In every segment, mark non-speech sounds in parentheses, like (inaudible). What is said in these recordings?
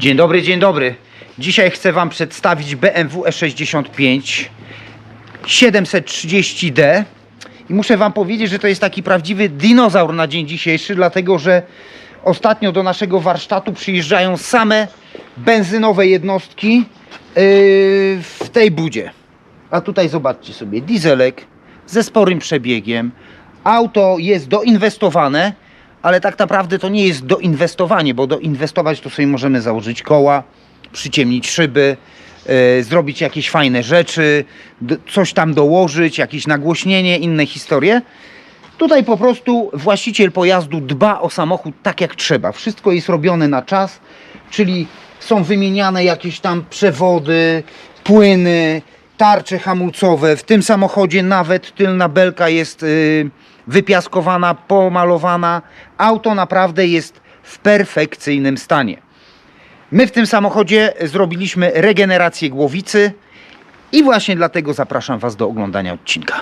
Dzień dobry, dzień dobry. Dzisiaj chcę Wam przedstawić BMW E65 730D i muszę Wam powiedzieć, że to jest taki prawdziwy dinozaur na dzień dzisiejszy, dlatego że ostatnio do naszego warsztatu przyjeżdżają same benzynowe jednostki yy, w tej budzie. A tutaj zobaczcie sobie, dieselek ze sporym przebiegiem. Auto jest doinwestowane, ale tak naprawdę to nie jest doinwestowanie, bo doinwestować to sobie możemy założyć koła, przyciemnić szyby, e, zrobić jakieś fajne rzeczy, coś tam dołożyć, jakieś nagłośnienie, inne historie. Tutaj po prostu właściciel pojazdu dba o samochód tak jak trzeba. Wszystko jest robione na czas, czyli są wymieniane jakieś tam przewody, płyny, tarcze hamulcowe. W tym samochodzie nawet tylna belka jest y, wypiaskowana, pomalowana. Auto naprawdę jest w perfekcyjnym stanie. My w tym samochodzie zrobiliśmy regenerację głowicy i właśnie dlatego zapraszam Was do oglądania odcinka.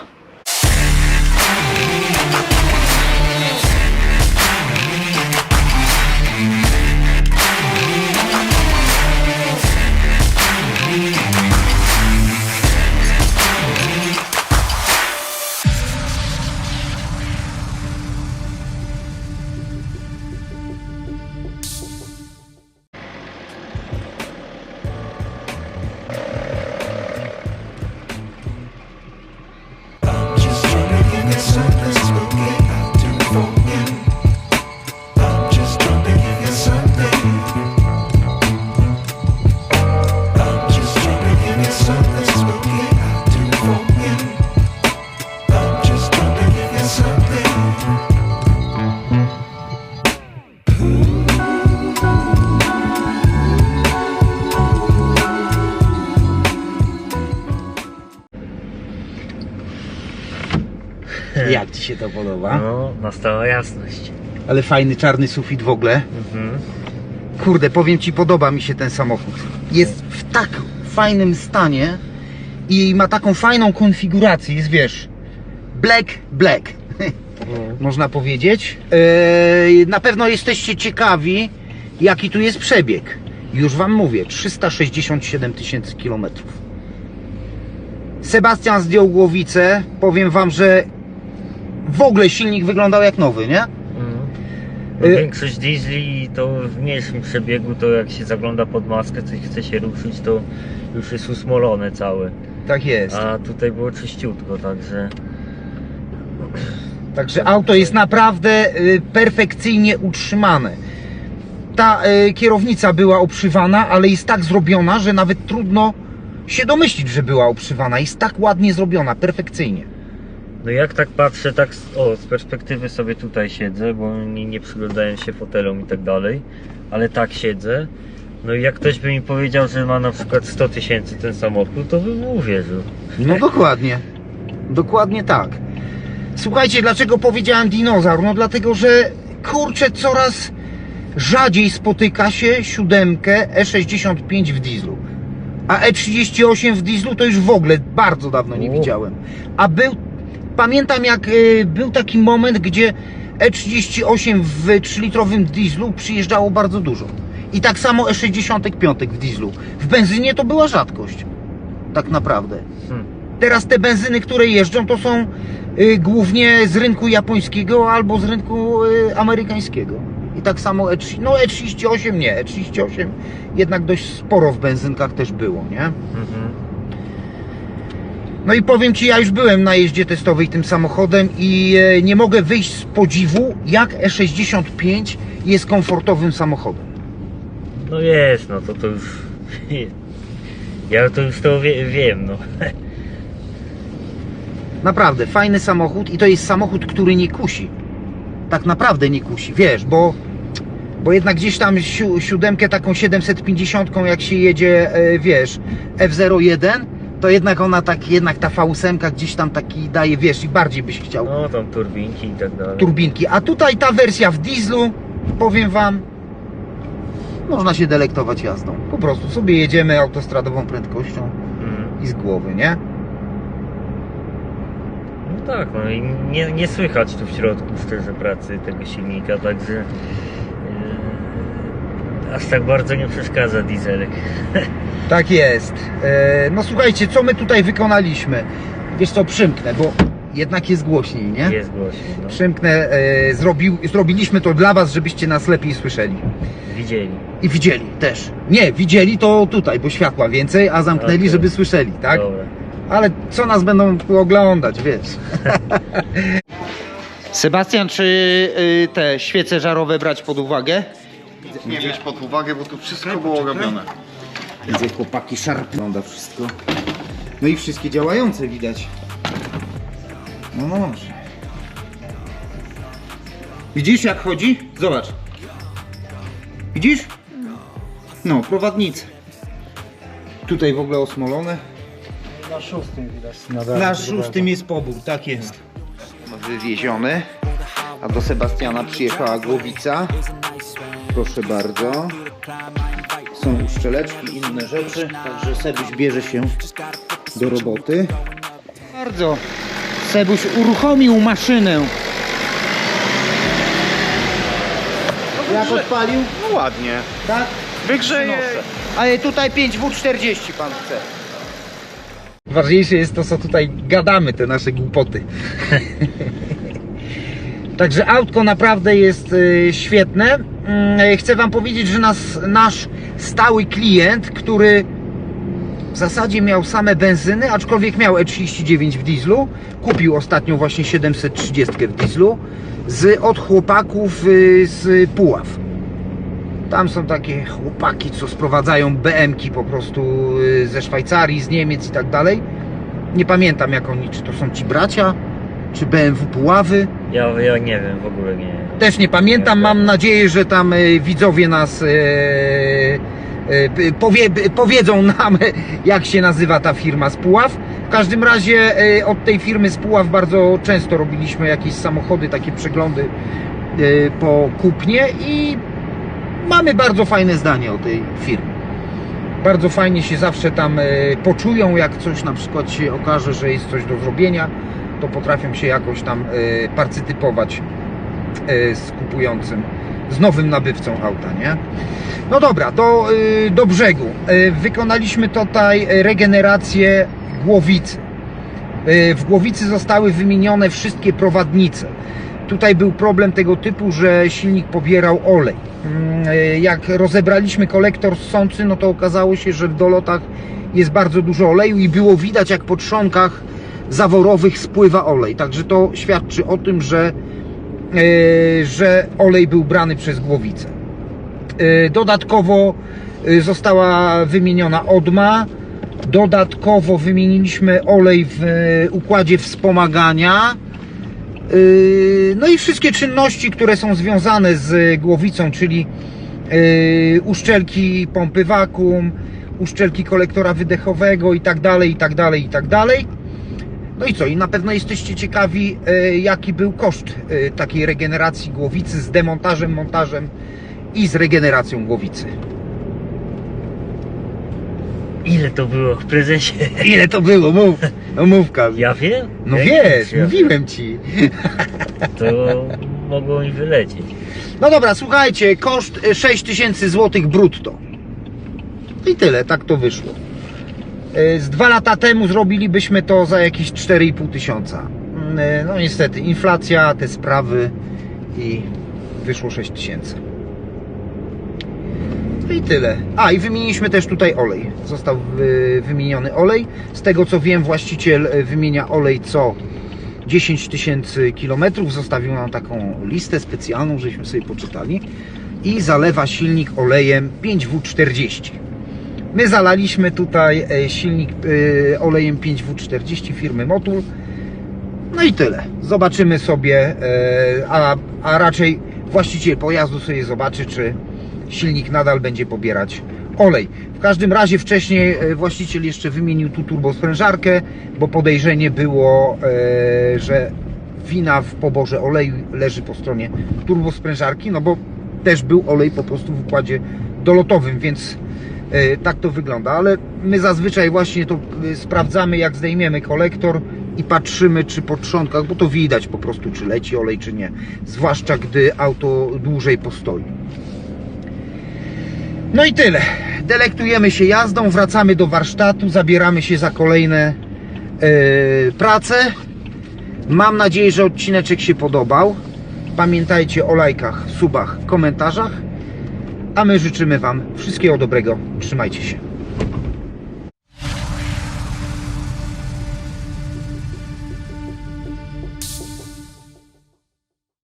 Jak Ci się to podoba? No, nastała jasność. Ale fajny czarny sufit w ogóle. Mhm. Kurde, powiem Ci, podoba mi się ten samochód. Jest w tak fajnym stanie i ma taką fajną konfigurację. Jest, wiesz, black, black. (laughs) Można powiedzieć. Eee, na pewno jesteście ciekawi, jaki tu jest przebieg. Już Wam mówię, 367 tysięcy kilometrów. Sebastian zdjął głowicę. Powiem Wam, że w ogóle silnik wyglądał jak nowy, nie? No, Y- Większość diesli to w mniejszym przebiegu, to jak się zagląda pod maskę, coś chce się ruszyć, to już jest usmolone całe. Tak jest. A tutaj było czyściutko, także Także auto jest naprawdę y, perfekcyjnie utrzymane. Ta y, kierownica była obszywana, ale jest tak zrobiona, że nawet trudno się domyślić, że była obszywana. Jest tak ładnie zrobiona, perfekcyjnie. No jak tak patrzę, tak z, o, z perspektywy sobie tutaj siedzę, bo nie, nie przyglądałem się fotelom i tak dalej, ale tak siedzę. No i jak ktoś by mi powiedział, że ma na przykład 100 tysięcy ten samochód, to bym uwierzył. No dokładnie. Dokładnie tak. Słuchajcie, dlaczego powiedziałem dinozaur? No dlatego, że kurczę, coraz rzadziej spotyka się siódemkę E65 w dieslu. A E38 w dieslu to już w ogóle bardzo dawno nie widziałem. A był, pamiętam jak y, był taki moment, gdzie E38 w 3-litrowym dieslu przyjeżdżało bardzo dużo. I tak samo E65 w dieslu. W benzynie to była rzadkość. Tak naprawdę. Hmm. Teraz te benzyny, które jeżdżą, to są y, głównie z rynku japońskiego albo z rynku y, amerykańskiego. I tak samo E3, no E38 nie, E38 jednak dość sporo w benzynkach też było, nie? Mhm. No i powiem Ci, ja już byłem na jeździe testowej tym samochodem i e, nie mogę wyjść z podziwu, jak E65 jest komfortowym samochodem. No jest, no to to już. (laughs) Ja to już to wie, wiem, no. (laughs) Naprawdę, fajny samochód i to jest samochód, który nie kusi. Tak naprawdę nie kusi, wiesz, bo, bo jednak gdzieś tam siu, siódemkę taką 750, jak się jedzie, e, wiesz, F01, to jednak ona tak, jednak ta V8 gdzieś tam taki daje, wiesz, i bardziej byś chciał No tam turbinki i tak dalej. turbinki. A tutaj ta wersja w dieslu, powiem Wam, można się delektować jazdą. Po prostu sobie jedziemy autostradową prędkością Mhm. i z głowy, nie? No tak, no i nie, nie słychać tu w środku szczerze pracy tego silnika, także aż tak bardzo nie przeszkadza dieselek. (laughs) Tak jest. E, no słuchajcie, co my tutaj wykonaliśmy? Wiesz co, przymknę, bo jednak jest głośniej, nie? Jest głośno. No. Przymknę, e, zrobił, zrobiliśmy to dla Was, żebyście nas lepiej słyszeli. Widzieli. I widzieli też. Nie, widzieli to tutaj, bo światła więcej, a zamknęli, Okej. żeby słyszeli, tak? Dobra. Ale co nas będą oglądać, wiesz? (laughs) Sebastian, czy y, te świece żarowe brać pod uwagę? Nie wziąć pod uwagę, bo tu wszystko było robione. Widzę chłopaki szarp wygląda wszystko. No i wszystkie działające widać. No dobrze. Widzisz jak chodzi? Zobacz. Widzisz? No, prowadnice. Tutaj w ogóle osmolone. Na szóstym widać. Na szóstym jest pobór, tak jest. Wywieziony. A do Sebastiana przyjechała głowica. Proszę bardzo. Są uszczeleczki, inne rzeczy, także Sebuś bierze się do roboty. Bardzo. Sebuś uruchomił maszynę. Jak odpalił? No ładnie. Tak? Wygrzeje. Ale tutaj 5W40 pan chce. Ważniejsze jest to, co tutaj gadamy, te nasze głupoty. (laughs) Także autko naprawdę jest y, świetne. Mm, Chcę Wam powiedzieć, że nas, nasz stały klient, który w zasadzie miał same benzyny, aczkolwiek miał E39 w dieslu, kupił ostatnio właśnie 730 w dieslu z, od chłopaków y, z Puław. Tam są takie chłopaki, co sprowadzają BM-ki po prostu y, ze Szwajcarii, z Niemiec i tak dalej. Nie pamiętam jak oni, czy to są ci bracia, czy BMW Puławy. Ja, ja nie wiem, w ogóle nie. Też nie pamiętam, mam nadzieję, że tam y, widzowie nas y, y, powie, powiedzą nam, jak się nazywa ta firma z Puław. W każdym razie y, od tej firmy z Puław bardzo często robiliśmy jakieś samochody, takie przeglądy y, po kupnie i mamy bardzo fajne zdanie o tej firmie. Bardzo fajnie się zawsze tam poczują, jak coś na przykład się okaże, że jest coś do zrobienia, to potrafią się jakoś tam y, partycypować e, z kupującym, z nowym nabywcą auta, nie? No dobra, do, y, do brzegu. Wykonaliśmy tutaj regenerację głowicy. W głowicy zostały wymienione wszystkie prowadnice. Tutaj był problem tego typu, że silnik pobierał olej. Mm, Jak rozebraliśmy kolektor ssący, no to okazało się, że w dolotach jest bardzo dużo oleju i było widać jak po trzonkach zaworowych spływa olej. Także to świadczy o tym, że e, że olej był brany przez głowicę. E, Dodatkowo e, została wymieniona odma. Dodatkowo wymieniliśmy olej w układzie wspomagania. No i wszystkie czynności, które są związane z głowicą, czyli uszczelki pompy wakum, uszczelki kolektora wydechowego i tak dalej, i tak dalej, i tak dalej. No i co? I na pewno jesteście ciekawi, e, jaki był koszt e, takiej regeneracji głowicy z demontażem, montażem i z regeneracją głowicy. Ile to było w prezencie? (laughs) Ile to było? Mów, no mów Kazu. Ja wiem? No Ja wiesz, wiem. mówiłem ci. To mogło mi wylecieć. No dobra, słuchajcie, koszt e, 6000 zł brutto. I tyle, tak to wyszło. E, Z dwa lata temu zrobilibyśmy to za jakieś 4,5 tysiąca. Mm, e, No niestety, inflacja, te sprawy i wyszło 6 tysięcy. No i tyle. A i wymieniliśmy też tutaj olej. Został wy- wymieniony olej. Z tego co wiem, właściciel e, wymienia olej co 10 tysięcy kilometrów. Zostawił nam taką listę specjalną, żeśmy sobie poczytali. I zalewa silnik olejem 5W40. My zalaliśmy tutaj e, silnik e, olejem 5W40 firmy Motul. No i tyle. Zobaczymy sobie, e, a, a raczej właściciel pojazdu sobie zobaczy, czy silnik nadal będzie pobierać olej. W każdym razie wcześniej właściciel jeszcze wymienił tu turbosprężarkę, bo podejrzenie było, że wina w poborze oleju leży po stronie turbosprężarki, no bo też był olej po prostu w układzie dolotowym, więc tak to wygląda, ale my zazwyczaj właśnie to e, sprawdzamy jak zdejmiemy kolektor i patrzymy czy po trzonkach, bo to widać po prostu czy leci olej czy nie, zwłaszcza gdy auto dłużej postoi. No i tyle. Delektujemy się jazdą, wracamy do warsztatu, zabieramy się za kolejne yy, prace. Mam nadzieję, że odcineczek się podobał. Pamiętajcie o lajkach, subach, komentarzach. A my życzymy Wam wszystkiego dobrego. Trzymajcie się.